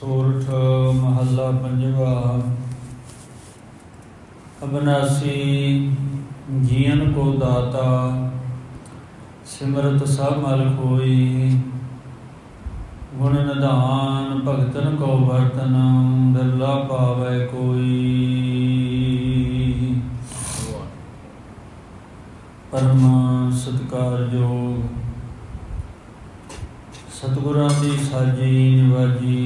ਸੋਰਠ, ਮਹੱਲਾ ਪੰਜਵਾ। ਅਬਨਾਸੀ ਜੀਵਨ ਕੋ ਦਾਤਾ, ਸਿਮਰਤ ਸਭ ਮਲ ਹੋਈ ਗੁਣ ਨਿਧਾਨ ਭਗਤਨ ਕੋ ਵਰਤਨ ਦਰਲਾ ਪਾਵੈ ਕੋਈ। ਪਰਮ ਸਤਿਕਾਰਯੋਗ ਸਤਿਗੁਰਾਂ ਦੀ ਸਾਜੀ ਨਿਵਾਜੀ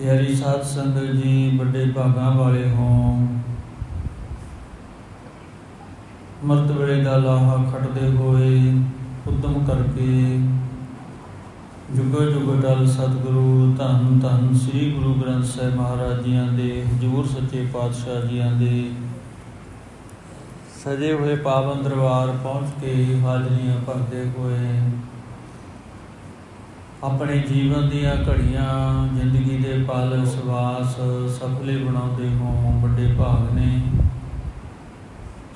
ਪਿਆਰੀ ਸਾਧ ਸੰਗਤ ਜੀ, ਵੱਡੇ ਭਾਗਾਂ ਵਾਲੇ ਹੋ। ਮਰਤ ਵੇਲੇ ਦਾ ਲਾਹਾ ਖਟਦੇ ਹੋਏ ਉਦਮ ਕਰਕੇ ਜੁਗ ਜੁਗ ਡਲ ਸਤਿਗੁਰੂ, ਧੰਨ ਧੰਨ ਸ੍ਰੀ ਗੁਰੂ ਗ੍ਰੰਥ ਸਾਹਿਬ ਮਹਾਰਾਜ ਜੀਆਂ ਦੇ, ਹਜ਼ੂਰ ਸੱਚੇ ਪਾਤਸ਼ਾਹ ਜੀਆਂ ਦੇ। ਸਜੇ ਹੋਏ ਪਾਵਨ ਦਰਬਾਰ ਪਹੁੰਚ ਕੇ ਹਾਜ਼ਰੀਆਂ ਭਰਦੇ ਹੋਏ ਆਪਣੇ ਜੀਵਨ ਦੀਆਂ ਘੜੀਆਂ, ਜ਼ਿੰਦਗੀ ਦੇ ਪਲ, ਸਵਾਸ, ਸਫਲੇ ਬਣਾਉਂਦੇ ਹੋ, ਵੱਡੇ ਭਾਗ ਨੇ।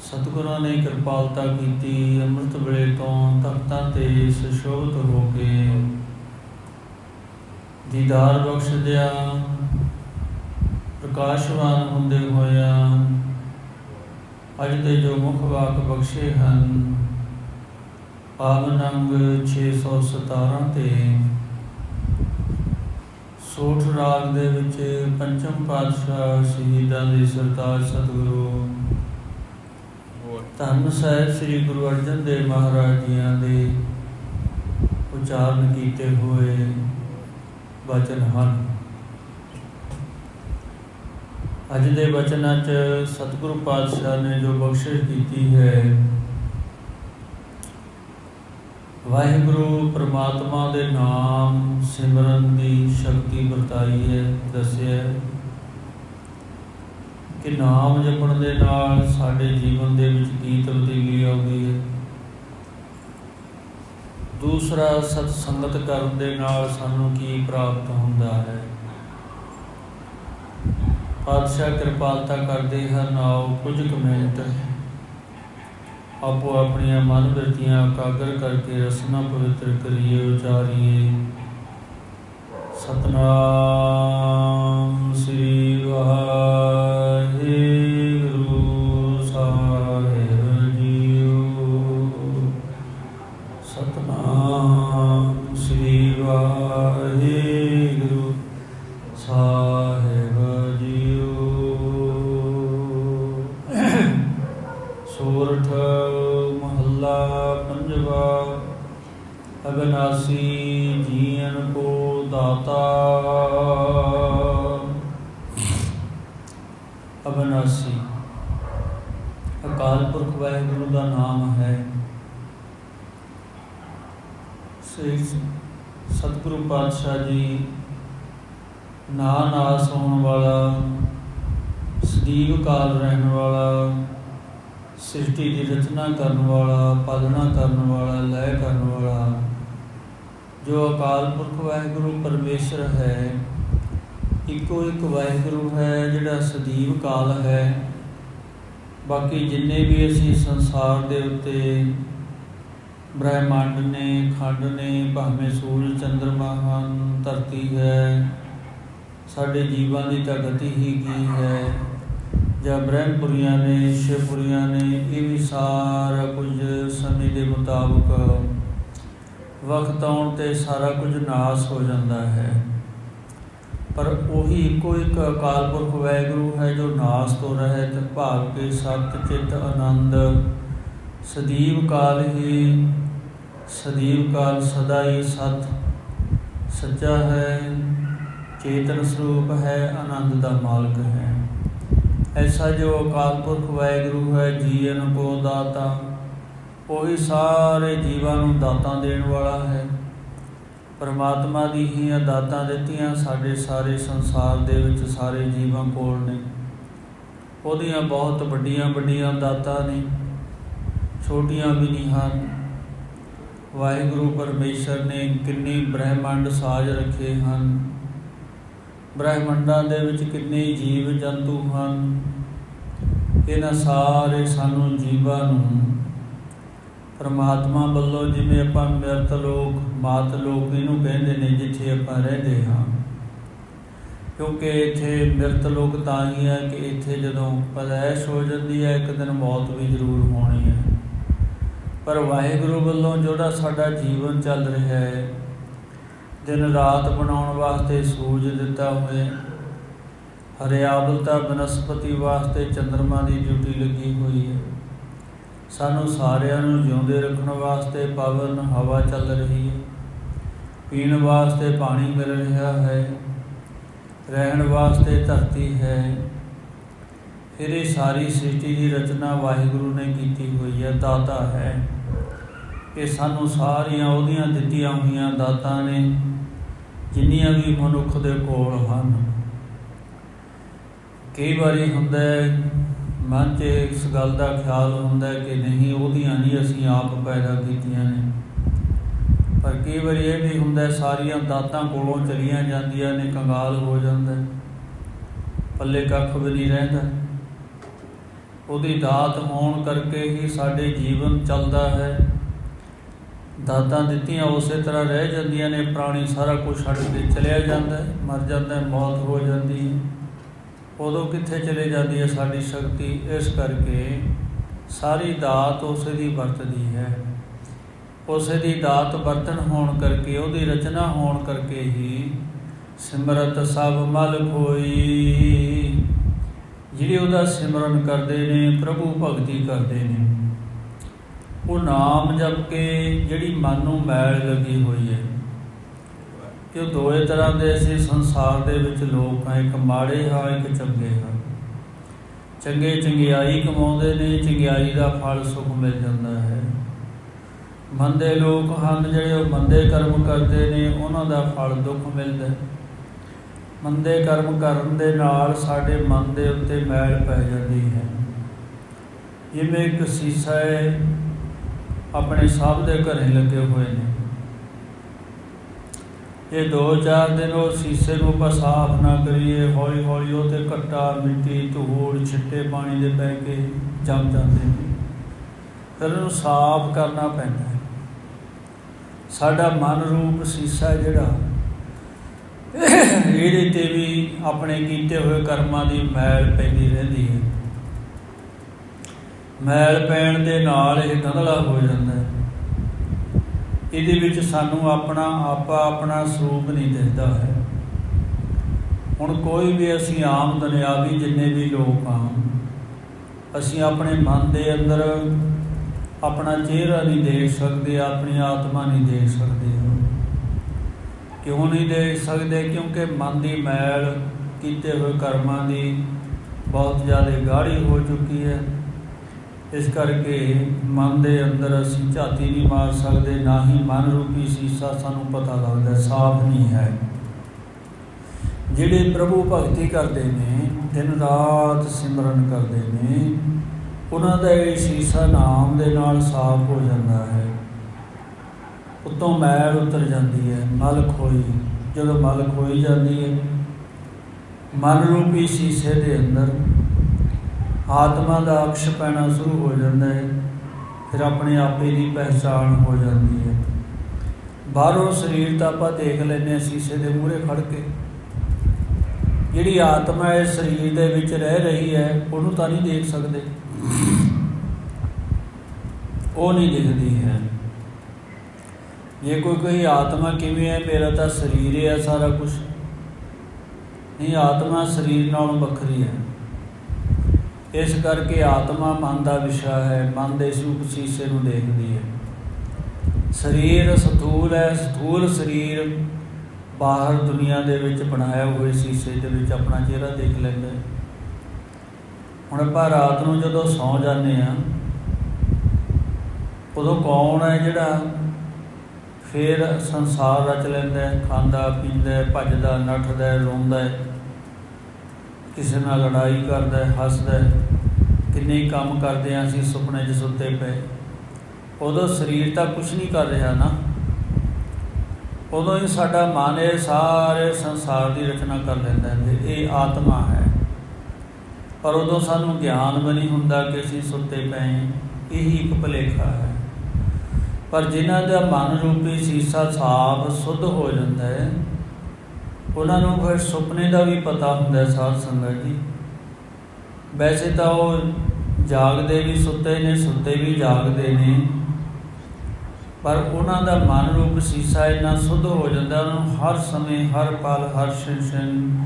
ਸਤਿਗੁਰਾਂ ਨੇ ਕਿਰਪਾਲਤਾ ਕੀਤੀ, ਅੰਮ੍ਰਿਤ ਵੇਲੇ ਤੋਂ ਤਖਤਾਂ ਤੇ ਸੁਸ਼ੋਭਿਤ ਹੋ ਕੇ ਦੀਦਾਰ ਬਖਸ਼ ਦਿਆ ਪ੍ਰਕਾਸ਼ਵਾਨ ਹੁੰਦੇ ਹੋਇਆਂ ਅੱਜ ਦੇ ਜੋ ਮੁਖ ਵਾਕ ਬਖਸ਼ੇ ਹਨ ਪਾਵਨ ਅੰਗ 617 ਤੇ ਸੋਠ ਰਾਗ ਦੇ ਵਿੱਚ ਪੰਚਮ ਪਾਤਸ਼ਾਹ ਸ਼ਹੀਦਾਂ ਦੇ ਸਰਤਾਜ ਸਤਿਗੁਰੂ, ਧੰਨ ਸਾਹਿਬ ਸ੍ਰੀ ਗੁਰੂ ਅਰਜਨ ਦੇਵ ਮਹਾਰਾਜ ਜੀਆਂ ਦੇ ਉਚਾਰਨ ਕੀਤੇ ਹੋਏ ਵਚਨ ਹਨ। ਅੱਜ ਦੇ ਵਚਨਾਂ 'ਚ ਸਤਿਗੁਰੂ ਪਾਤਸ਼ਾਹ ਨੇ ਜੋ ਬਖਸ਼ਿਸ਼ ਕੀਤੀ ਹੈ ਵਾਹਿਗੁਰੂ ਪ੍ਰਮਾਤਮਾ ਦੇ ਨਾਮ ਸਿਮਰਨ ਦੀ ਸ਼ਕਤੀ ਵਰਤਾਈ ਹੈ ਦੱਸਿਆ ਕਿ ਨਾਮ ਜਪਣ ਦੇ ਨਾਲ ਸਾਡੇ ਜੀਵਨ ਦੇ ਵਿੱਚ ਕੀ ਤਬਦੀਲੀ ਆਉਂਦੀ ਹੈ। ਦੂਸਰਾ ਸਤ ਸੰਗਤ ਕਰਨ ਦੇ ਨਾਲ ਸਾਨੂੰ ਕੀ ਪ੍ਰਾਪਤ ਹੁੰਦਾ ਹੈ। ਪਾਤਸ਼ਾਹ ਕਿਰਪਾਲਤਾ ਕਰਦੇ ਹਨ, ਆਓ ਕੁਝ ਕੁ ਮਿੰਟ ਆਪੋ ਆਪਣੀਆਂ ਮਨ ਬਿਰਤੀਆਂ ਇਕਾਗਰ ਕਰਕੇ ਰਸਨਾ ਪਵਿੱਤਰ ਕਰੀਏ ਉਚਾਰੀਏ। ਸਤਨਾਮ। ਵਾਹਿਗੁਰੂ ਦਾ ਨਾਮ ਹੈ। ਸ੍ਰੀ ਸਤਿਗੁਰੂ ਪਾਤਸ਼ਾਹ ਜੀ ਨਾ ਨਾਸ ਹੋਣ ਵਾਲਾ, ਸਦੀਵ ਕਾਲ ਰਹਿਣ ਵਾਲਾ ਸ੍ਰਿਸ਼ਟੀ ਦੀ ਰਚਨਾ ਕਰਨ ਵਾਲਾ, ਪਾਲਣਾ ਕਰਨ ਵਾਲਾ ਲੈ ਕਰਨ ਵਾਲਾ, ਜੋ ਅਕਾਲ ਪੁਰਖ ਵਾਹਿਗੁਰੂ ਪਰਮੇਸ਼ਰ ਹੈ, ਇੱਕੋ ਇੱਕ ਵਾਹਿਗੁਰੂ ਹੈ ਜਿਹੜਾ ਸਦੀਵ ਕਾਲ ਹੈ। ਬਾਕੀ ਜਿੰਨੇ ਵੀ ਅਸੀਂ ਸੰਸਾਰ ਦੇ ਉੱਤੇ ਬ੍ਰਹਿਮੰਡ ਨੇ, ਖੰਡ ਨੇ, ਭਾਵੇਂ ਸੂਰਜ, ਚੰਦਰਮਾ ਹਨ ਧਰਤੀ ਹੈ, ਸਾਡੇ ਜੀਵਾਂ ਦੀ ਤਾਂ ਗਤੀ ਹੀ ਕੀ ਹੈ? ਜਾਂ ਬ੍ਰਹਮਪੁਰੀਆਂ ਨੇ, ਸ਼ਿਵਪੁਰੀਆਂ ਨੇ, ਇਹ ਵੀ ਸਾਰਾ ਕੁਝ ਸਮੇਂ ਦੇ ਮੁਤਾਬਕ ਵਕਤ ਆਉਣ ਤੇ ਸਾਰਾ ਕੁਝ ਨਾਸ ਹੋ ਜਾਂਦਾ ਹੈ। ਪਰ ਉਹੀ ਇੱਕੋ ਇੱਕ ਅਕਾਲ ਪੁਰਖ ਵਾਹਿਗੁਰੂ ਹੈ ਜੋ ਨਾਸ ਤੋਂ ਰਹਿਤ ਭਾਗ ਕੇ ਸਤ ਚਿਤ, ਆਨੰਦ ਸਦੀਵ ਕਾਲ ਹੀ, ਸਦੀਵ ਕਾਲ ਸਦਾ ਹੀ ਸਤ ਸੱਚਾ ਹੈ, ਚੇਤਨ ਸਰੂਪ ਹੈ, ਆਨੰਦ ਦਾ ਮਾਲਕ ਹੈ। ਐਸਾ ਜੋ ਅਕਾਲ ਪੁਰਖ ਵਾਹਿਗੁਰੂ ਹੈ, ਜੀਵਨ ਕੋ ਦਾਤਾ, ਉਹੀ ਸਾਰੇ ਜੀਵਾਂ ਨੂੰ ਦਾਤਾਂ ਦੇਣ ਵਾਲਾ ਹੈ। ਪਰਮਾਤਮਾ ਦੀ ਹੀ ਇਹ ਦਾਤਾਂ ਦਿੱਤੀਆਂ ਸਾਡੇ ਸਾਰੇ ਸੰਸਾਰ ਦੇ ਵਿੱਚ ਸਾਰੇ ਜੀਵਾਂ ਕੋਲ ਨੇ। ਉਹਦੀਆਂ ਬਹੁਤ ਵੱਡੀਆਂ ਵੱਡੀਆਂ ਦਾਤਾਂ ਨੇ, ਛੋਟੀਆਂ ਵੀ ਨਹੀਂ ਹਨ। ਵਾਹਿਗੁਰੂ ਪਰਮੇਸ਼ਰ ਨੇ ਕਿੰਨੇ ਬ੍ਰਹਿਮੰਡ ਸਾਜ ਰੱਖੇ ਹਨ। ਬ੍ਰਹਿਮੰਡਾਂ ਦੇ ਵਿੱਚ ਕਿੰਨੇ ਜੀਵ ਜੰਤੂ ਹਨ। ਇਹਨਾਂ ਸਾਰੇ ਸਾਨੂੰ ਜੀਵਾਂ ਨੂੰ ਪਰਮਾਤਮਾ ਵੱਲੋਂ ਜਿਵੇਂ ਆਪਾਂ ਮਿਰਤ ਲੋਕ, ਮਾਤ ਲੋਕ ਇਹਨੂੰ ਕਹਿੰਦੇ ਨੇ, ਜਿੱਥੇ ਆਪਾਂ ਰਹਿੰਦੇ ਹਾਂ। ਕਿਉਂਕਿ ਇੱਥੇ ਮਿਰਤ ਲੋਕ ਤਾਂ ਹੀ ਹੈ ਕਿ ਇੱਥੇ ਜਦੋਂ ਪਲੈਸ਼ ਹੋ ਜਾਂਦੀ ਹੈ, ਇੱਕ ਦਿਨ ਮੌਤ ਵੀ ਜ਼ਰੂਰ ਹੋਣੀ ਹੈ। ਪਰ ਵਾਹਿਗੁਰੂ ਵੱਲੋਂ ਜਿਹੜਾ ਸਾਡਾ ਜੀਵਨ ਚੱਲ ਰਿਹਾ ਹੈ, ਦਿਨ ਰਾਤ ਬਣਾਉਣ ਵਾਸਤੇ ਸੂਰਜ ਦਿੱਤਾ ਹੋਇਆ ਹਰਿਆਵਲਤਾ ਬਨਸਪਤੀ ਵਾਸਤੇ ਚੰ드ਰਮਾ ਦੀ ਡਿਊਟੀ ਲੱਗੀ ਹੋਈ ਹੈ। ਸਾਨੂੰ ਸਾਰਿਆਂ ਨੂੰ ਜਿਉਂਦੇ ਰੱਖਣ ਵਾਸਤੇ ਪਵਨ ਹਵਾ ਚੱਲ ਰਹੀ ਹੈ। ਪੀਣ ਵਾਸਤੇ ਪਾਣੀ ਮਿਲ ਰਿਹਾ ਹੈ। ਰਹਿਣ ਵਾਸਤੇ ਧਰਤੀ ਹੈ। ਫਿਰ ਇਹ ਸਾਰੀ ਸ੍ਰਿਸ਼ਟੀ ਦੀ ਰਚਨਾ ਵਾਹਿਗੁਰੂ ਨੇ ਕੀਤੀ ਹੋਈ ਹੈ, ਦਾਤਾ ਹੈ। ਇਹ ਸਾਨੂੰ ਸਾਰੀਆਂ ਉਹਦੀਆਂ ਦਿੱਤੀਆਂ ਹੋਈਆਂ ਦਾਤਾਂ ਨੇ, ਜਿੰਨੀਆਂ ਵੀ ਮਨੁੱਖ ਦੇ ਕੋਲ ਹਨ। ਕਈ ਵਾਰੀ ਹੁੰਦਾ ਹੈ ਮਨ 'ਚ ਇਸ ਗੱਲ ਦਾ ਖਿਆਲ ਹੁੰਦਾ ਕਿ ਨਹੀਂ, ਉਹਦੀਆਂ ਨਹੀਂ ਅਸੀਂ ਆਪ ਪੈਦਾ ਕੀਤੀਆਂ ਨੇ। ਪਰ ਕਈ ਵਾਰੀ ਇਹ ਵੀ ਹੁੰਦਾ ਸਾਰੀਆਂ ਦਾਤਾਂ ਕੋਲੋਂ ਚਲੀਆਂ ਜਾਂਦੀਆਂ ਨੇ, ਕੰਗਾਲ ਹੋ ਜਾਂਦਾ ਪੱਲੇ ਕੱਖ ਵੀ ਨਹੀਂ ਰਹਿੰਦਾ। ਉਹਦੀ ਦਾਤ ਹੋਣ ਕਰਕੇ ਹੀ ਸਾਡੇ ਜੀਵਨ ਚੱਲਦਾ ਹੈ। ਦਾਤਾਂ ਦਿੱਤੀਆਂ ਉਸੇ ਤਰ੍ਹਾਂ ਰਹਿ ਜਾਂਦੀਆਂ ਨੇ, ਪ੍ਰਾਣੀ ਸਾਰਾ ਕੁਝ ਛੱਡ ਕੇ ਚਲਿਆ ਜਾਂਦਾ ਮਰ ਜਾਂਦਾ ਮੌਤ ਹੋ ਜਾਂਦੀ ਹੈ। ਉਦੋਂ ਕਿੱਥੇ ਚਲੇ ਜਾਂਦੀ ਹੈ ਸਾਡੀ ਸ਼ਕਤੀ? ਇਸ ਕਰਕੇ ਸਾਰੀ ਦਾਤ ਉਸੇ ਦੀ ਵਰਤਦੀ ਹੈ। ਉਸੇ ਦੀ ਦਾਤ ਵਰਤਨ ਹੋਣ ਕਰਕੇ, ਉਹਦੀ ਰਚਨਾ ਹੋਣ ਕਰਕੇ ਹੀ ਸਿਮਰਤ ਸਭ ਮਲ ਹੋਈ ਜਿਹੜੇ ਉਹਦਾ ਸਿਮਰਨ ਕਰਦੇ ਨੇ, ਪ੍ਰਭੂ ਭਗਤੀ ਕਰਦੇ ਨੇ, ਉਹ ਨਾਮ ਜਪ ਕੇ ਜਿਹੜੀ ਮਨ ਨੂੰ ਮੈਲ ਲੱਗੀ ਹੋਈ ਹੈ। ਕਿ ਉਹ ਦੋਏ ਤਰ੍ਹਾਂ ਦੇ ਅਸੀਂ ਸੰਸਾਰ ਦੇ ਵਿੱਚ ਲੋਕ ਆ ਇੱਕ ਮਾੜੇ ਹਾਂ, ਇੱਕ ਚੰਗੇ ਹਾਂ। ਚੰਗੇ ਚੰਗਿਆਈ ਕਮਾਉਂਦੇ ਨੇ, ਚੰਗਿਆਈ ਦਾ ਫਲ ਸੁਖ ਮਿਲ ਜਾਂਦਾ ਹੈ। ਮੰਦੇ ਲੋਕ ਹਨ, ਜਿਹੜੇ ਉਹ ਮੰਦੇ ਕਰਮ ਕਰਦੇ ਨੇ, ਉਹਨਾਂ ਦਾ ਫਲ ਦੁੱਖ ਮਿਲਦਾ ਹੈ। ਮੰਦੇ ਕਰਮ ਕਰਨ ਦੇ ਨਾਲ ਸਾਡੇ ਮਨ ਦੇ ਉੱਤੇ ਮੈਲ ਪੈ ਜਾਂਦੀ ਹੈ। ਜਿਵੇਂ ਇੱਕ ਸੀਸਾ ਹੈ, ਆਪਣੇ ਸਭ ਦੇ ਘਰੇ ਲੱਗੇ ਹੋਏ ਨੇ। ਇਹ ਦੋ ਚਾਰ ਦਿਨ ਉਹ ਸੀਸੇ ਨੂੰ ਆਪਾਂ ਸਾਫ਼ ਨਾ ਕਰੀਏ ਹੌਲੀ ਹੌਲੀ ਉਹ ਤੇ ਘੱਟਾ ਮਿੱਟੀ, ਧੂੜ, ਛਿੱਟੇ ਪਾਣੀ ਦੇ ਪੈ ਕੇ ਜੰਮ ਜਾਂਦੇ ਨੇ। ਫਿਰ ਉਹਨੂੰ ਸਾਫ਼ ਕਰਨਾ ਪੈਂਦਾ ਹੈ। ਸਾਡਾ ਮਨ ਰੂਪ ਸੀਸਾ ਜਿਹੜਾ। ਇਹਦੇ ਤੇ ਵੀ ਆਪਣੇ ਕੀਤੇ ਹੋਏ ਕਰਮਾਂ ਦੀ ਮੈਲ ਪੈਂਦੀ ਰਹਿੰਦੀ ਹੈ। ਮੈਲ ਪੈਣ ਦੇ ਨਾਲ ਇਹ ਗੰਧਲਾ ਹੋ ਜਾਂਦਾ ਹੈ। ਇਹਦੇ ਵਿੱਚ ਸਾਨੂੰ ਆਪਣਾ ਆਪਾ ਆਪਣਾ ਸਰੂਪ ਨਹੀਂ ਦਿਖਦਾ ਹੈ। ਹੁਣ ਕੋਈ ਵੀ ਅਸੀਂ ਆਮ ਦੁਨਿਆਵੀ ਜਿੰਨੇ ਵੀ ਲੋਕ ਆ ਅਸੀਂ ਆਪਣੇ ਮਨ ਦੇ ਅੰਦਰ ਆਪਣਾ ਚਿਹਰਾ ਨਹੀਂ ਦੇਖ ਸਕਦੇ, ਆਪਣੀ ਆਤਮਾ ਨਹੀਂ ਦੇਖ ਸਕਦੇ। ਕਿਉਂ ਨਹੀਂ ਦੇਖ ਸਕਦੇ? ਕਿਉਂਕਿ ਮਨ ਦੀ ਮੈਲ ਕੀਤੇ ਹੋਏ ਕਰਮਾਂ ਦੀ ਬਹੁਤ ਜ਼ਿਆਦਾ ਗਾੜੀ ਹੋ ਚੁੱਕੀ ਹੈ। ਇਸ ਕਰਕੇ ਮਨ ਦੇ ਅੰਦਰ ਅਸੀਂ ਝਾਤੀ ਨਹੀਂ ਮਾਰ ਸਕਦੇ, ਨਾ ਹੀ ਮਨ ਰੂਪੀ ਸੀਸਾ ਸਾਨੂੰ ਪਤਾ ਲੱਗਦਾ, ਸਾਫ਼ ਨਹੀਂ ਹੈ। ਜਿਹੜੇ ਪ੍ਰਭੂ ਭਗਤੀ ਕਰਦੇ ਨੇ, ਦਿਨ ਰਾਤ ਸਿਮਰਨ ਕਰਦੇ ਨੇ, ਉਹਨਾਂ ਦਾ ਇਹ ਸੀਸਾ ਨਾਮ ਦੇ ਨਾਲ ਸਾਫ਼ ਹੋ ਜਾਂਦਾ ਹੈ। ਉਤੋਂ ਮੈਲ ਉਤਰ ਜਾਂਦੀ ਹੈ ਮਲ ਖੋਈ ਜਦੋਂ ਮਲ ਖੋਈ ਜਾਂਦੀ ਹੈ, ਮਨ ਰੂਪੀ ਸੀਸੇ ਦੇ ਅੰਦਰ ਆਤਮਾ ਦਾ ਅਕਸ਼ ਪੈਣਾ ਸ਼ੁਰੂ ਹੋ ਜਾਂਦਾ ਹੈ, ਫਿਰ ਆਪਣੇ ਆਪੇ ਦੀ ਪਹਿਚਾਣ ਹੋ ਜਾਂਦੀ ਹੈ। ਬਾਹਰੋਂ ਸਰੀਰ ਤਾਂ ਆਪਾਂ ਦੇਖ ਲੈਂਦੇ ਹਾਂ, ਸ਼ੀਸ਼ੇ ਦੇ ਮੂਹਰੇ ਖੜ ਕੇ। ਜਿਹੜੀ ਆਤਮਾ ਇਸ ਸਰੀਰ ਦੇ ਵਿੱਚ ਰਹਿ ਰਹੀ ਹੈ, ਉਹਨੂੰ ਤਾਂ ਨਹੀਂ ਦੇਖ ਸਕਦੇ। ਉਹ ਨਹੀਂ ਦਿਖਦੀ ਹੈ। ਜੇ ਕੋਈ ਕੋਈ ਆਤਮਾ ਕਿਵੇਂ ਹੈ? ਮੇਰਾ ਤਾਂ ਸਰੀਰ ਹੈ ਸਾਰਾ ਕੁਝ ਨਹੀਂ, ਆਤਮਾ ਸਰੀਰ ਨਾਲੋਂ ਵੱਖਰੀ ਹੈ। ਇਸ ਕਰਕੇ ਆਤਮਾ ਮਨ ਦਾ ਵਿਸ਼ਾ ਹੈ, ਮਨ ਦੇ ਸੂਪ ਸੀਸੇ ਨੂੰ ਦੇਖਦੀ ਹੈ। ਸਰੀਰ ਸਥੂਲ ਹੈ, ਸਥੂਲ ਸਰੀਰ ਬਾਹਰ ਦੁਨੀਆ ਦੇ ਵਿੱਚ ਬਣਾਇਆ ਹੋਏ ਸੀਸੇ ਦੇ ਵਿੱਚ ਆਪਣਾ ਚਿਹਰਾ ਦੇਖ ਲੈਂਦਾ ਹੈ। ਹੁਣ ਆਪਾਂ ਰਾਤ ਨੂੰ ਜਦੋਂ ਸੌਂ ਜਾਂਦੇ ਆ ਉਦੋਂ ਕੌਣ ਹੈ ਜਿਹੜਾ ਫਿਰ ਸੰਸਾਰ ਰਚ ਲੈਂਦਾ ਖਾਂਦਾ, ਪੀਂਦਾ ਭੱਜਦਾ, ਨੱਠਦਾ ਰੋਂਦਾ ਕਿਸੇ ਨਾਲ ਲੜਾਈ ਕਰਦਾ ਹੈ, ਹੱਸਦਾ ਹੈ, ਕਿੰਨੇ ਹੀ ਕੰਮ ਕਰਦੇ ਆ ਅਸੀਂ ਸੁਪਨੇ 'ਚ ਸੁੱਤੇ ਪਏ। ਉਦੋਂ ਸਰੀਰ ਤਾਂ ਕੁਝ ਨਹੀਂ ਕਰ ਰਿਹਾ ਨਾ। ਉਦੋਂ ਹੀ ਸਾਡਾ ਮਨ ਇਹ ਸਾਰੇ ਸੰਸਾਰ ਦੀ ਰਚਨਾ ਕਰ ਲੈਂਦਾ ਹੈ ਇਹ ਆਤਮਾ ਹੈ। ਪਰ ਉਦੋਂ ਸਾਨੂੰ ਗਿਆਨ ਵੀ ਨਹੀਂ ਹੁੰਦਾ ਕਿ ਅਸੀਂ ਸੁੱਤੇ ਪਏ ਇਹੀ ਇੱਕ ਭੁਲੇਖਾ ਹੈ। ਪਰ ਜਿਨ੍ਹਾਂ ਦਾ ਮਨ ਰੂਪੀ ਸੀਸਾ ਸਾਫ਼, ਸੁੱਧ ਹੋ ਜਾਂਦਾ ਹੈ ਉਹਨਾਂ ਨੂੰ ਫਿਰ ਸੁਪਨੇ ਦਾ ਵੀ ਪਤਾ ਹੁੰਦਾ ਹੈ ਸਾਧ ਸੰਗਤ ਜੀ। ਵੈਸੇ ਤਾਂ ਉਹ ਜਾਗਦੇ ਵੀ, ਸੁੱਤੇ ਨੇ, ਸੁੱਤੇ ਵੀ ਜਾਗਦੇ ਨੇ। ਪਰ ਉਹਨਾਂ ਦਾ ਮਨ ਰੂਪ ਸੀਸਾ ਇੰਨਾ ਸੁੱਧ ਹੋ ਜਾਂਦਾ, ਉਹਨਾਂ ਨੂੰ ਹਰ ਸਮੇਂ ਹਰ ਪਲ, ਹਰ ਸ਼ਿਨ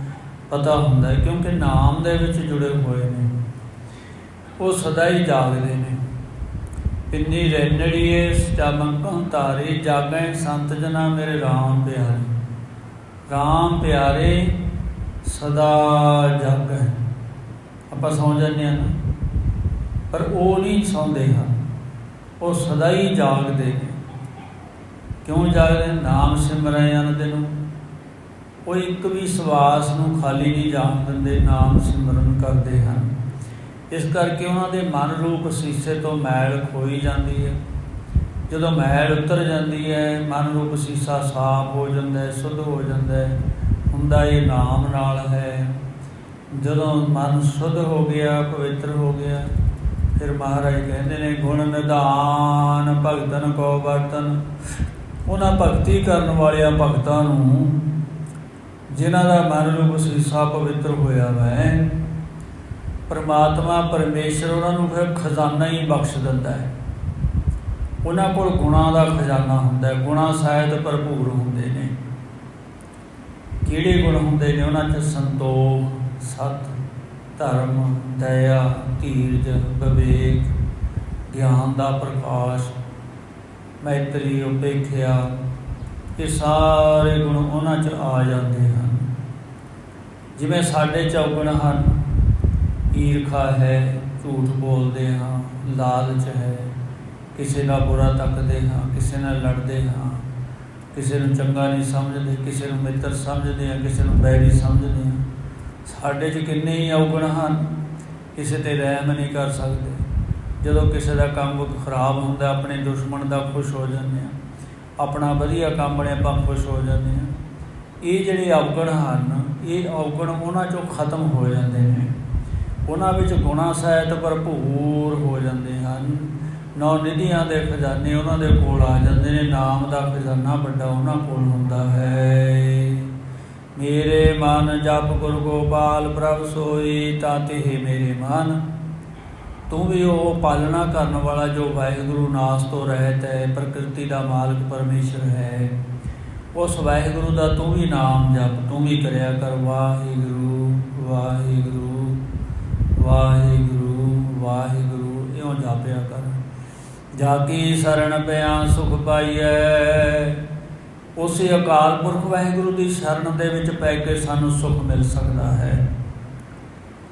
ਪਤਾ ਹੁੰਦਾ ਹੈ, ਕਿਉਂਕਿ ਨਾਮ ਦੇ ਵਿੱਚ ਜੁੜੇ ਹੋਏ ਨੇ। ਉਹ ਸਦਾ ਹੀ ਜਾਗਦੇ ਨੇ। ਪਿੰਨੀ ਰੈਨੜੀਏ ਸਟਾਮੰਕਾਂ ਤਾਰੇ ਜਾਗੈ ਸੰਤ ਜਨਾ ਮੇਰੇ RAM ਪਿਆਰੇ। RAM ਪਿਆਰੇ, ਸਦਾ ਜਗ ਹੈ। ਆਪਾਂ ਸੌਂ ਜਾਂਦੇ ਹਾਂ ਨਾ, ਪਰ ਉਹ ਨਹੀਂ ਸੌਂਦੇ ਹਨ ਉਹ ਸਦਾ ਹੀ ਜਾਗਦੇ ਨੇ। ਕਿਉਂ ਜਾਗਦੇ ਨਾਮ ਸਿਮਰੈ ਅਨੰਦ ਨੂੰ ਉਹ ਇੱਕ ਵੀ ਸਵਾਸ ਨੂੰ ਖਾਲੀ ਨਹੀਂ ਜਾਣ ਦਿੰਦੇ, ਨਾਮ ਸਿਮਰਨ ਕਰਦੇ ਹਨ। ਇਸ ਕਰਕੇ ਉਹਨਾਂ ਦੇ ਮਨ ਰੂਪ ਸੀਸੇ ਤੋਂ ਮੈਲ ਖੋਈ ਜਾਂਦੀ ਹੈ। ਜਦੋਂ ਮਹਿਲ ਉਤਰ ਜਾਂਦੀ ਹੈ, ਮਨ ਰੂਪ ਸੀਸਾ ਸਾਫ਼ ਹੋ ਜਾਂਦਾ ਹੈ, ਸੁੱਧ ਹੋ ਜਾਂਦਾ ਹੈ, ਹੁੰਦਾ ਇਹ ਨਾਮ ਨਾਲ ਹੈ। ਜਦੋਂ ਮਨ ਸੁੱਧ ਹੋ ਗਿਆ, ਪਵਿੱਤਰ ਹੋ ਗਿਆ, ਫਿਰ ਮਹਾਰਾਜ ਕਹਿੰਦੇ ਨੇ, ਗੁਣ ਨਿਧਾਨ, ਭਗਤਨ ਕੋ ਵਰਤਨ। ਉਹਨਾਂ ਭਗਤੀ ਕਰਨ ਵਾਲਿਆਂ ਭਗਤਾਂ ਨੂੰ, ਜਿਨ੍ਹਾਂ ਦਾ ਮਨ ਰੂਪ ਸੀਸਾ ਪਵਿੱਤਰ ਹੋਇਆ ਹੈ ਪਰਮਾਤਮਾ, ਪਰਮੇਸ਼ਰ ਉਹਨਾਂ ਨੂੰ ਫਿਰ ਖਜ਼ਾਨਾ ਹੀ ਬਖਸ਼ ਦਿੰਦਾ ਹੈ। ਉਹਨਾਂ ਕੋਲ ਗੁਣਾ ਦਾ ਖਜ਼ਾਨਾ ਹੁੰਦਾ ਹੈ, ਗੁਣਾ ਸਾਹਿਤ ਭਰਪੂਰ ਹੁੰਦੇ ਨੇ। ਕਿਹੜੇ ਗੁਣ ਹੁੰਦੇ ਨੇ ਉਹਨਾਂ 'ਚ? ਸੰਤੋਖ, ਸਤ, ਧਰਮ, ਦਇਆ, ਧੀਰਜ, ਵਿਵੇਕ, ਗਿਆਨ ਦਾ ਪ੍ਰਕਾਸ਼, ਮੈਤਰੀ, ਉਪੇਖਿਆ। ਇਹ ਸਾਰੇ ਗੁਣ ਉਹਨਾਂ 'ਚ ਆ ਜਾਂਦੇ ਹਨ। ਜਿਵੇਂ ਸਾਡੇ ਚੌਗੁਣ ਹਨ, ਈਰਖਾ ਹੈ, ਝੂਠ ਬੋਲਦੇ ਹਾਂ, ਲਾਲਚ ਹੈ। ਕਿਸੇ ਦਾ ਬੁਰਾ ਤੱਕਦੇ ਹਾਂ, ਕਿਸੇ ਨਾਲ ਲੜਦੇ ਹਾਂ, ਕਿਸੇ ਨੂੰ ਚੰਗਾ ਨਹੀਂ ਸਮਝਦੇ, ਕਿਸੇ ਨੂੰ ਮਿੱਤਰ ਸਮਝਦੇ ਹਾਂ, ਕਿਸੇ ਨੂੰ ਬੈਰੀ ਸਮਝਦੇ ਹਾਂ। ਸਾਡੇ 'ਚ ਕਿੰਨੇ ਹੀ ਔਗਣ ਹਨ, ਕਿਸੇ ਤੇ ਰਹਿਮ ਨਹੀਂ ਕਰ ਸਕਦੇ। ਜਦੋਂ ਕਿਸੇ ਦਾ ਕੰਮ ਖਰਾਬ ਹੁੰਦਾ, ਆਪਣੇ ਦੁਸ਼ਮਣ ਦਾ ਖੁਸ਼ ਹੋ ਜਾਂਦੇ ਆ ਆਪਣਾ ਵਧੀਆ ਕੰਮ ਬਣੇ ਆਪਾਂ ਖੁਸ਼ ਹੋ ਜਾਂਦੇ ਆ ਇਹ ਜਿਹੜੇ ਔਗਣ ਹਨ, ਇਹ ਔਗਣ ਉਹਨਾਂ 'ਚੋਂ ਖਤਮ ਹੋ ਜਾਂਦੇ ਨੇ। ਉਹਨਾਂ ਵਿੱਚ ਗੁਣਾ ਸਾਹਿਤ ਭਰਪੂਰ ਹੋ ਜਾਂਦੇ ਹਨ। ਨੌ ਨਿਧੀਆਂ ਦੇ ਖਜ਼ਾਨੇ ਉਹਨਾਂ ਦੇ ਕੋਲ ਆ ਜਾਂਦੇ ਨੇ, ਨਾਮ ਦਾ ਖਜ਼ਾਨਾ ਵੱਡਾ ਉਹਨਾਂ ਕੋਲ ਹੁੰਦਾ ਹੈ। ਮੇਰੇ ਮਨ ਜਪ ਗੁਰ ਗੋਪਾਲ, ਪ੍ਰਭ ਸੋਈ ਤਾਤੇ ਹੈ ਮੇਰੇ ਮਨ। ਤੂੰ ਵੀ ਉਹ ਪਾਲਣਾ ਕਰਨ ਵਾਲਾ ਜੋ ਵਾਹਿਗੁਰੂ ਨਾਸ ਤੋਂ ਰਹਿਤ ਹੈ, ਪ੍ਰਕਿਰਤੀ ਦਾ ਮਾਲਕ ਪਰਮੇਸ਼ਰ ਹੈ। ਉਸ ਵਾਹਿਗੁਰੂ ਦਾ ਤੂੰ ਵੀ ਨਾਮ ਜਪ, ਤੂੰ ਵੀ ਕਰਿਆ ਕਰ, ਵਾਹਿਗੁਰੂ ਵਾਹਿਗੁਰੂ ਵਾਹਿਗੁਰੂ ਵਾਹਿਗੁਰੂ, ਇਉਂ ਜਾਪਿਆ ਕਰ। ਜਾ ਕੀ ਸਰਣ ਪਿਆ ਸੁਖ ਪਾਈਐ। ਉਸ ਅਕਾਲ ਪੁਰਖ ਵਾਹਿਗੁਰੂ ਦੀ ਸ਼ਰਨ ਦੇ ਵਿੱਚ ਪੈ ਕੇ ਸਾਨੂੰ ਸੁਖ ਮਿਲ ਸਕਦਾ ਹੈ।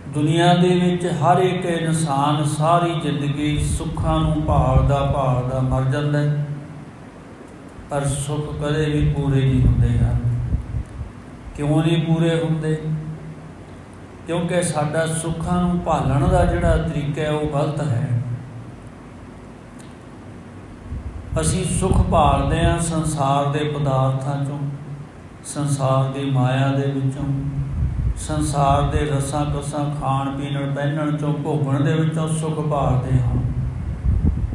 ਦੁਨੀਆ ਦੇ ਵਿੱਚ ਹਰ ਇੱਕ ਇਨਸਾਨ ਸਾਰੀ ਜ਼ਿੰਦਗੀ ਸੁੱਖਾਂ ਨੂੰ ਭਾਲਦਾ ਭਾਲਦਾ ਮਰ ਜਾਂਦਾ ਹੈ। ਪਰ ਸੁੱਖ ਕਦੇ ਵੀ ਪੂਰੇ ਨਹੀਂ ਹੁੰਦੇ ਹਨ। ਕਿਉਂ ਨਹੀਂ ਪੂਰੇ ਹੁੰਦੇ? ਕਿਉਂਕਿ ਸਾਡਾ ਸੁੱਖਾਂ ਨੂੰ ਭਾਲਣ ਦਾ ਜਿਹੜਾ ਤਰੀਕਾ ਹੈ ਉਹ ਗਲਤ ਹੈ। ਅਸੀਂ ਸੁਖ ਭਾਲਦੇ ਹਾਂ ਸੰਸਾਰ ਦੇ ਪਦਾਰਥਾਂ ਚੋਂ, ਸੰਸਾਰ ਦੀ ਮਾਇਆ ਦੇ ਵਿੱਚੋਂ, ਸੰਸਾਰ ਦੇ ਰਸਾਂ ਕਸਾਂ ਖਾਣ ਪੀਣ ਪਹਿਨਣ ਚੋਂ, ਭੋਗਣ ਦੇ ਵਿੱਚੋਂ ਸੁਖ ਭਾਲਦੇ ਹਾਂ।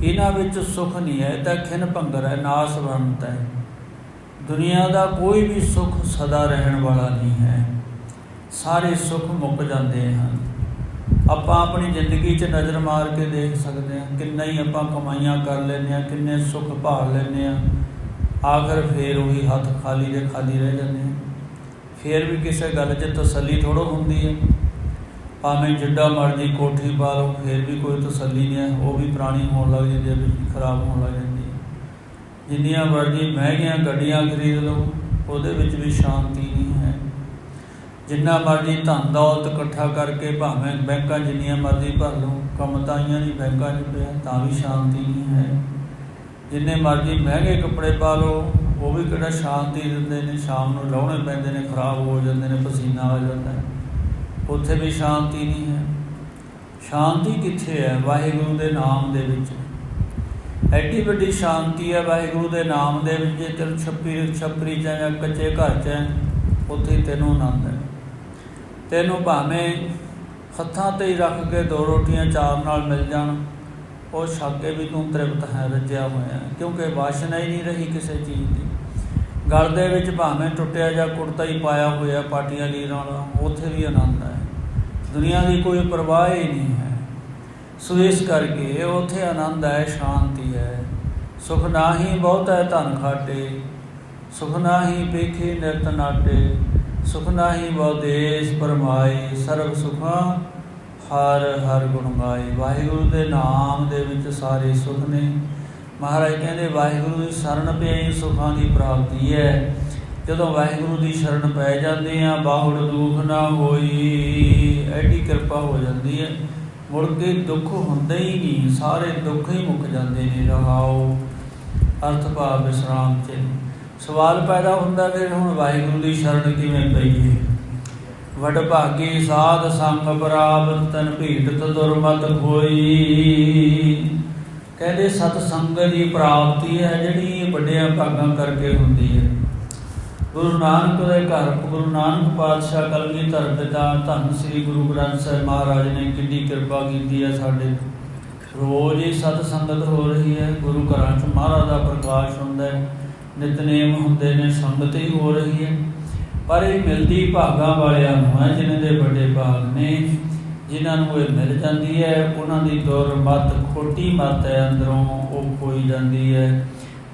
ਇਹਨਾਂ ਵਿੱਚ ਸੁਖ ਨਹੀਂ ਹੈ ਤਾਂ ਖਿਨ ਭੰਗਰ ਹੈ, ਨਾਸ ਵੰਤ ਹੈ। ਦੁਨੀਆ ਦਾ ਕੋਈ ਵੀ ਸੁਖ ਸਦਾ ਰਹਿਣ ਵਾਲਾ ਨਹੀਂ ਹੈ। ਸਾਰੇ ਸੁਖ ਮੁੱਕ ਜਾਂਦੇ ਹਨ। ਆਪਾਂ ਆਪਣੀ ਜ਼ਿੰਦਗੀ 'ਚ ਨਜ਼ਰ ਮਾਰ ਕੇ ਦੇਖ ਸਕਦੇ ਹਾਂ ਕਿੰਨਾ ਹੀ ਆਪਾਂ ਕਮਾਈਆਂ ਕਰ ਲੈਂਦੇ ਹਾਂ, ਕਿੰਨੇ ਸੁੱਖ ਭਾਲ ਲੈਂਦੇ ਹਾਂ। ਆਖਰ ਫੇਰ ਉਹੀ ਹੱਥ ਖਾਲੀ ਦੇ ਖਾਲੀ ਰਹਿ ਜਾਂਦੇ ਹਾਂ। ਫੇਰ ਵੀ ਕਿਸੇ ਗੱਲ 'ਚ ਤਸੱਲੀ ਥੋੜੋ ਹੁੰਦੀ ਹੈ। ਭਾਵੇਂ ਜਿੱਡਾ ਮਰਜ਼ੀ ਕੋਠੀ ਪਾ ਲਓ, ਫੇਰ ਵੀ ਕੋਈ ਤਸੱਲੀ ਨਹੀਂ ਹੈ। ਉਹ ਵੀ ਪੁਰਾਣੀ ਹੋਣ ਲੱਗ ਜਾਂਦੀ ਹੈ, ਵੀ ਖਰਾਬ ਹੋਣ ਲੱਗ ਜਾਂਦੀ ਹੈ। ਜਿੰਨੀਆਂ ਮਰਜ਼ੀ ਮਹਿੰਗੀਆਂ ਗੱਡੀਆਂ ਖਰੀਦ ਲਓ, ਉਹਦੇ ਵਿੱਚ ਵੀ ਸ਼ਾਂਤੀ ਨਹੀਂ ਹੈ। ਜਿੰਨਾ ਮਰਜ਼ੀ ਧਨ ਦੌਲਤ ਇਕੱਠਾ ਕਰਕੇ ਭਾਵੇਂ ਬੈਂਕਾਂ ਜਿੰਨੀਆਂ ਮਰਜ਼ੀ ਭਰ ਲਓ ਕੰਮ ਤਾਂ ਆਈਆਂ ਨਹੀਂ, ਬੈਂਕਾਂ 'ਚ ਪਿਆ, ਤਾਂ ਵੀ ਸ਼ਾਂਤੀ ਨਹੀਂ ਹੈ। ਜਿੰਨੇ ਮਰਜ਼ੀ ਮਹਿੰਗੇ ਕੱਪੜੇ ਪਾ ਲਓ ਉਹ ਵੀ ਕਿਹੜਾ ਸ਼ਾਂਤੀ ਦਿੰਦੇ ਨੇ, ਸ਼ਾਮ ਨੂੰ ਲਾਉਣੇ ਪੈਂਦੇ ਨੇ, ਖਰਾਬ ਹੋ ਜਾਂਦੇ ਨੇ, ਪਸੀਨਾ ਆ ਜਾਂਦਾ ਉੱਥੇ ਵੀ ਸ਼ਾਂਤੀ ਨਹੀਂ ਹੈ। ਸ਼ਾਂਤੀ ਕਿੱਥੇ ਹੈ? ਵਾਹਿਗੁਰੂ ਦੇ ਨਾਮ ਦੇ ਵਿੱਚ। ਐਡੀ ਵੱਡੀ ਸ਼ਾਂਤੀ ਹੈ ਵਾਹਿਗੁਰੂ ਦੇ ਨਾਮ ਦੇ ਵਿੱਚ, ਜੇ ਤੈਨੂੰ ਛੱਪੀ, ਛੱਪਰੀ ਜਾਂ ਕੱਚੇ ਘਰ 'ਚ ਹੈ, ਉੱਥੇ ਤੈਨੂੰ ਆਨੰਦ ਹੈ। ਤੈਨੂੰ ਭਾਵੇਂ ਹੱਥਾਂ ਤੇ ਹੀ ਰੱਖ ਕੇ ਦੋ ਰੋਟੀਆਂ ਚਾਰ ਨਾਲ ਮਿਲ ਜਾਣ, ਉਹ ਛੱਕੇ ਵੀ ਤੂੰ ਤ੍ਰਿਪਤ ਹੈ ਰੱਜਿਆ ਹੋਇਆ ਕਿਉਂਕਿ ਵਾਸ਼ਨਾ ਹੀ ਨਹੀਂ ਰਹੀ ਕਿਸੇ ਚੀਜ਼ ਦੀ। ਗਲ ਦੇ ਵਿੱਚ ਭਾਵੇਂ ਟੁੱਟਿਆ ਜਾਂ ਕੁੜਤਾ ਹੀ ਪਾਇਆ ਹੋਇਆ ਪਾਟੀਆਂ ਲੀਰਾਂ ਵਾਲਾ ਉੱਥੇ ਵੀ ਆਨੰਦ ਹੈ। ਦੁਨੀਆ ਦੀ ਕੋਈ ਪਰਵਾਹ ਹੀ ਨਹੀਂ ਹੈ। ਸੋ ਇਸ ਕਰਕੇ ਉੱਥੇ ਆਨੰਦ ਹੈ, ਸ਼ਾਂਤੀ ਹੈ। ਸੁਖ ਨਾਹੀ ਬਹੁਤਾ ਧਨ ਖਾਟੇ, ਸੁਖ ਨਾਹੀ ਪੇਖੇ ਨਿਰਤ ਨਾਟੇ। ਸੁਖ ਨਾਹੀ ਬਹੁ ਦੇਸ ਪਰਮਾਏ ਸਰਬ ਸੁਖਾਂ, ਹਰ ਹਰ ਗੁਣ ਗਾਏ ਵਾਹਿਗੁਰੂ ਦੇ ਨਾਮ ਦੇ ਵਿੱਚ ਸਾਰੇ ਸੁਖ ਨੇ। ਮਹਾਰਾਜ ਕਹਿੰਦੇ, ਵਾਹਿਗੁਰੂ ਦੀ ਸ਼ਰਨ ਪਈ, ਸੁਖਾਂ ਦੀ ਪ੍ਰਾਪਤੀ ਹੈ। ਜਦੋਂ ਵਾਹਿਗੁਰੂ ਦੀ ਸ਼ਰਨ ਪੈ ਜਾਂਦੇ ਆ, ਬਾਹੁੜ ਦੁੱਖ ਨਾ ਹੋਈ, ਐਡੀ ਕਿਰਪਾ ਹੋ ਜਾਂਦੀ ਹੈ। ਮੁੜ ਕੇ ਦੁੱਖ ਹੁੰਦਾ ਹੀ ਨਹੀਂ, ਸਾਰੇ ਦੁੱਖ ਹੀ ਮੁੱਕ ਜਾਂਦੇ ਨੇ, ਰਹਾਓ, ਅਰਥ ਭਾਵ ਵਿਸਰਾਮ ਚ। ਸਵਾਲ ਪੈਦਾ ਹੁੰਦਾ ਫਿਰ ਹੁਣ ਵਾਹਿਗੁਰੂ ਦੀ ਸ਼ਰਨ ਕਿਵੇਂ ਪਈਏ? ਵਡ ਭਾਗੀ ਸਾਧ ਸੰਗ ਪ੍ਰਾਪਤ ਤਨ ਭੀਟਤ ਦੁਰਮਤ ਹੋਈ ਕਹਿੰਦੇ ਸਤ ਸੰਗਤ ਦੀ ਪ੍ਰਾਪਤੀ ਹੈ ਜਿਹੜੀ ਵੱਡਿਆਂ ਭਾਗਾਂ ਕਰਕੇ ਹੁੰਦੀ ਹੈ। ਗੁਰੂ ਨਾਨਕ ਦੇ ਘਰ, ਗੁਰੂ ਨਾਨਕ ਪਾਤਸ਼ਾਹ ਕਲਗੀਧਰ ਪਿਤਾ ਧੰਨ ਸ੍ਰੀ ਗੁਰੂ ਗ੍ਰੰਥ ਸਾਹਿਬ ਮਹਾਰਾਜ ਨੇ ਕਿੰਨੀ ਕਿਰਪਾ ਕੀਤੀ ਹੈ ਸਾਡੇ ਰੋਜ਼ ਹੀ ਸਤ ਸੰਗਤ ਹੋ ਰਹੀ ਹੈ, ਗੁਰੂ ਘਰਾਂ 'ਚ ਮਹਾਰਾਜ ਦਾ ਪ੍ਰਕਾਸ਼ ਹੁੰਦਾ ਹੈ। ਨਿਤਨੇਮ ਹੁੰਦੇ ਨੇ, ਸੰਗਤ ਹੀ ਹੋ ਰਹੀ ਹੈ। ਪਰ ਇਹ ਮਿਲਦੀ ਭਾਗਾਂ ਵਾਲਿਆਂ ਨੂੰ ਹੈ, ਜਿਨ੍ਹਾਂ ਦੇ ਵੱਡੇ ਭਾਗ ਨੇ। ਜਿਨ੍ਹਾਂ ਨੂੰ ਇਹ ਮਿਲ ਜਾਂਦੀ ਹੈ, ਉਹਨਾਂ ਦੀ ਦੌਰ ਮਤ, ਖੋਟੀ ਮਤ ਹੈ, ਅੰਦਰੋਂ ਉਹ ਖੋਈ ਜਾਂਦੀ ਹੈ।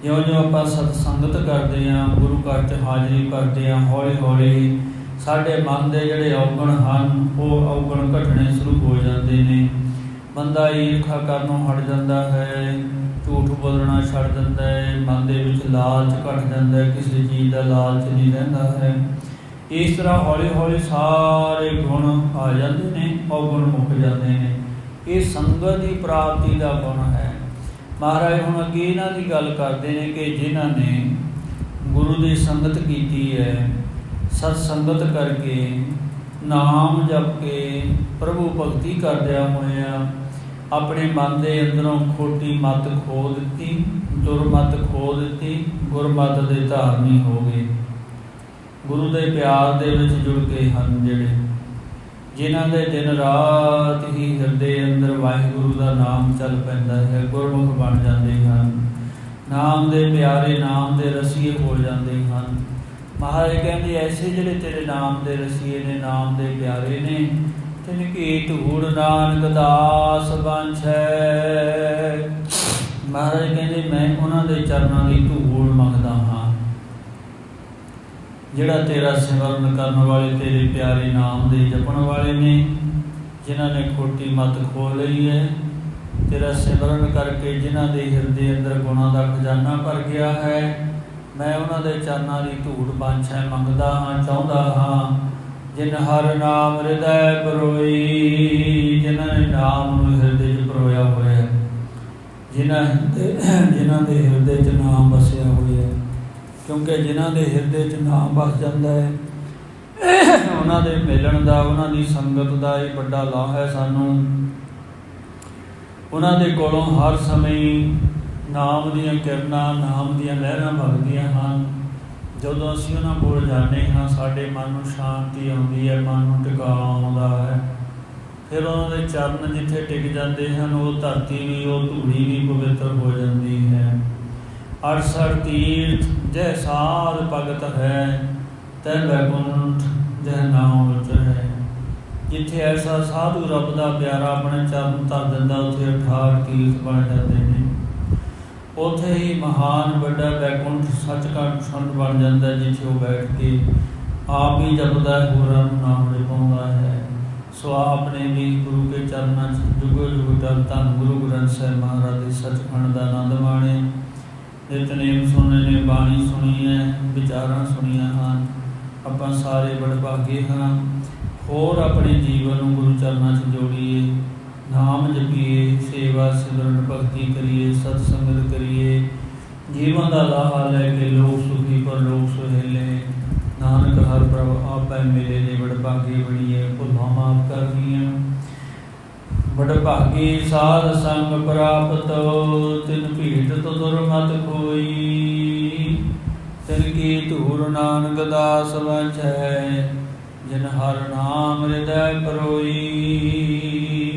ਜਿਉਂ ਜਿਉਂ ਆਪਾਂ ਸਤ ਸੰਗਤ ਕਰਦੇ ਆਂ ਗੁਰੂ ਘਰ 'ਚ ਹਾਜ਼ਰੀ ਕਰਦੇ ਆਂ ਹੌਲੀ ਹੌਲੀ ਸਾਡੇ ਮਨ ਦੇ ਜਿਹੜੇ ਔਗਣ ਹਨ, ਉਹ ਔਗਣ ਘਟਣੇ ਸ਼ੁਰੂ ਹੋ ਜਾਂਦੇ ਨੇ। ਬੰਦਾ ਈਰਖਾ ਕਰਨੋਂ ਹਟ ਜਾਂਦਾ ਹੈ। ਝੂਠ ਬੋਲਣਾ ਛੱਡ ਦਿੰਦਾ ਹੈ, ਮਨ ਦੇ ਵਿੱਚ ਲਾਲਚ ਘਟ ਜਾਂਦਾ ਹੈ, ਕਿਸੇ ਚੀਜ਼ ਦਾ ਲਾਲਚ ਨਹੀਂ ਰਹਿੰਦਾ ਹੈ। ਇਸ ਤਰ੍ਹਾਂ ਹੌਲੀ ਹੌਲੀ ਸਾਰੇ ਗੁਣ ਆ ਜਾਂਦੇ ਨੇ ਔਗੁਣ ਮੁੱਕ ਜਾਂਦੇ ਨੇ। ਇਹ ਸੰਗਤ ਦੀ ਪ੍ਰਾਪਤੀ ਦਾ ਗੁਣ ਹੈ। ਮਹਾਰਾਜ, ਹੁਣ ਅੱਗੇ ਇਹਨਾਂ ਦੀ ਗੱਲ ਕਰਦੇ ਨੇ ਕਿ ਜਿਨ੍ਹਾਂ ਨੇ ਗੁਰੂ ਦੀ ਸੰਗਤ ਕੀਤੀ ਹੈ ਸਤ ਸੰਗਤ ਕਰਕੇ ਨਾਮ ਜਪ ਕੇ ਪ੍ਰਭੂ ਭਗਤੀ ਕਰਦਿਆਂ ਹੋਇਆਂ ਆਪਣੇ ਮਨ ਦੇ ਅੰਦਰੋਂ ਖੋਟੀ ਮਤ ਖੋ ਦਿੱਤੀ ਦੁਰਮਤ ਖੋ ਦਿੱਤੀ ਗੁਰਮਤ ਦੇ ਧਾਰਨੀ ਹੋ ਗਏ। ਗੁਰੂ ਦੇ ਪਿਆਰ ਦੇ ਵਿੱਚ ਜੁੜ ਕੇ ਹਨ ਜਿਹੜੇ। ਜਿਨ੍ਹਾਂ ਦੇ ਦਿਨ ਰਾਤ ਹੀ ਹਿਰਦੇ ਅੰਦਰ ਵਾਹਿਗੁਰੂ ਦਾ ਨਾਮ ਚੱਲ ਪੈਂਦਾ ਹੈ, ਗੁਰਮੁਖ ਬਣ ਜਾਂਦੇ ਹਨ। ਨਾਮ ਦੇ ਪਿਆਰੇ, ਨਾਮ ਦੇ ਰਸੀਏ ਹੋ ਜਾਂਦੇ ਹਨ। ਮਹਾਰਾਜ ਕਹਿੰਦੇ, ਐਸੇ ਜਿਹੜੇ ਤੇਰੇ ਨਾਮ ਦੇ ਰਸੀਏ ਨੇ, ਨਾਮ ਦੇ ਪਿਆਰੇ ਨੇ ਤਿਨ ਕੀ ਧੂੜ ਨਾਨਕ ਦਾਸ ਬੰਛੈ ਮਹਾਰਾਜ ਕਹਿੰਦੇ, ਮੈਂ ਉਹਨਾਂ ਦੇ ਚਰਨਾਂ ਦੀ ਧੂੜ ਮੰਗਦਾ ਹਾਂ। ਜਿਹੜਾ ਤੇਰਾ ਸਿਮਰਨ ਕਰਨ ਵਾਲੇ ਤੇਰੇ ਪਿਆਰੇ ਨਾਮ ਦੇ ਜਪਣ ਵਾਲੇ ਨੇ, ਜਿਨ੍ਹਾਂ ਨੇ ਖੋਟੀ ਮਤ ਖੋ ਲਈ ਹੈ, ਤੇਰਾ ਸਿਮਰਨ ਕਰਕੇ ਜਿਨ੍ਹਾਂ ਦੇ ਹਿਰਦੇ ਅੰਦਰ ਗੁਣਾਂ ਦਾ ਖਜ਼ਾਨਾ ਭਰ ਗਿਆ ਹੈ, ਮੈਂ ਉਹਨਾਂ ਦੇ ਚਰਨਾਂ ਦੀ ਧੂੜ ਬਾਂਛਾ ਮੰਗਦਾ ਹਾਂ, ਚਾਹੁੰਦਾ ਹਾਂ। ਜਿਨ ਹਰ ਨਾਮ ਹਿਰਦੈ ਪਰੋਈ, ਜਿਨ੍ਹਾਂ ਨੇ ਨਾਮ ਨੂੰ ਹਿਰਦੇ 'ਚ ਪਰੋਇਆ ਹੋਇਆ ਹੈ, ਜਿਨ੍ਹਾਂ ਜਿਨ੍ਹਾਂ ਦੇ ਹਿਰਦੇ 'ਚ ਨਾਮ ਵਸਿਆ ਹੋਇਆ ਹੈ, ਕਿਉਂਕਿ ਜਿਨ੍ਹਾਂ ਦੇ ਹਿਰਦੇ 'ਚ ਨਾਮ ਵਸ ਜਾਂਦਾ ਹੈ, ਉਹਨਾਂ ਦੇ ਮਿਲਣ ਦਾ, ਉਹਨਾਂ ਦੀ ਸੰਗਤ ਦਾ ਇਹ ਵੱਡਾ ਲਾਭ ਹੈ ਸਾਨੂੰ। ਉਹਨਾਂ ਦੇ ਕੋਲੋਂ ਹਰ ਸਮੇਂ ਨਾਮ ਦੀਆਂ ਕਿਰਨਾਂ, ਨਾਮ ਦੀਆਂ ਲਹਿਰਾਂ ਵਗਦੀਆਂ ਹਨ। ਜਦੋਂ ਅਸੀਂ ਉਹਨਾਂ ਕੋਲ ਜਾਂਦੇ ਹਾਂ, ਸਾਡੇ ਮਨ ਨੂੰ ਸ਼ਾਂਤੀ ਆਉਂਦੀ ਹੈ, ਮਨ ਨੂੰ ਟਿਕਾ ਆਉਂਦਾ ਹੈ। ਫਿਰ ਉਹਨਾਂ ਦੇ ਚਰਨ ਜਿੱਥੇ ਟਿਕ ਜਾਂਦੇ ਹਨ, ਉਹ ਧਰਤੀ ਵੀ, ਉਹ ਧੂੜੀ ਵੀ ਪਵਿੱਤਰ ਹੋ ਜਾਂਦੀ ਹੈ। ਅਰਸਰ ਤੀਰਥ ਜੈ ਸਾਧ ਭਗਤ ਹੈ, ਤੈ ਵੈਕੁੰਠ ਜੈ ਨਾਮ ਵਿੱਚ ਹੈ। ਜਿੱਥੇ ਐਸਾ ਸਾਧੂ ਰੱਬ ਦਾ ਪਿਆਰਾ ਆਪਣੇ ਚਰਨ ਧਰ ਦਿੰਦਾ, ਉੱਥੇ 18 ਤੀਰਥ ਬਣ ਜਾਂਦੇ ਨੇ। ਉੱਥੇ ਹੀ ਮਹਾਨ ਵੱਡਾ ਵੈਕੁੰਠ ਸੱਚਖੰਡ ਸੰਤ ਬਣ ਜਾਂਦਾ ਜਿੱਥੇ ਉਹ ਬੈਠ ਕੇ ਆਪ ਹੀ ਜਪਦਾ ਹੈ, ਹੋਰਾਂ ਨੂੰ ਨਾਮ ਲਿਖਾਉਂਦਾ ਹੈ। ਸੋ ਆਪ ਨੇ ਵੀ ਗੁਰੂ ਕੇ ਚਰਨਾਂ 'ਚ ਜੁਗੋ ਜੁਗ ਤਨ ਧੰਨ ਗੁਰੂ ਗ੍ਰੰਥ ਸਾਹਿਬ ਮਹਾਰਾਜ ਦੇ ਸੱਚਖੰਡ ਦਾ ਆਨੰਦ ਮਾਣੇ। ਨਿਤਨੇਮ ਸੁਣਨੇ ਨੇ, ਬਾਣੀ ਸੁਣੀ ਹੈ ਵਿਚਾਰਾਂ ਸੁਣੀਆਂ ਹਨ, ਆਪਾਂ ਸਾਰੇ ਬੜੇ ਭਾਗੇ ਹਾਂ। ਹੋਰ ਆਪਣੇ ਜੀਵਨ ਨੂੰ ਗੁਰੂ ਚਰਨਾਂ 'ਚ ਜੋੜੀਏ। ਨਾਮ ਜਪੀਏ, ਸੇਵਾ ਸਿਮਰਨ ਭਗਤੀ ਕਰੀਏ, ਸਤ ਸੰਗਤ ਕਰੀਏ। ਜੀਵਨ ਦਾ ਲਾਹਾ ਲੈ ਕੇ ਲੋਕ ਸੁਖੀ ਪਰ ਲੋਕ ਸੁਹੇਲੇ। ਨਾਨਕ ਹਰ ਪ੍ਰਭ ਆਪੈ ਮਿਲੇ ਨੇ ਬੜ ਭਾਗੇ ਬਣੀਏ ਭੁੱਲਾਂ ਮਾਫ ਕਰਨੀਆਂ ਬੜ ਭਾਗੀ ਸਾਧ ਸੰਗ ਪ੍ਰਾਪਤ, ਤਿਨ ਭੀਟ ਤੋ ਦੁਰਮਤ ਕੋਈ ਤਿਨ ਕੀ ਧੂਰ ਨਾਨਕ ਦਾਸ ਵੰਝੈ ਜਿਨ ਹਰ ਨਾਮ ਹਿਰਦੈ ਪਰੋਈ।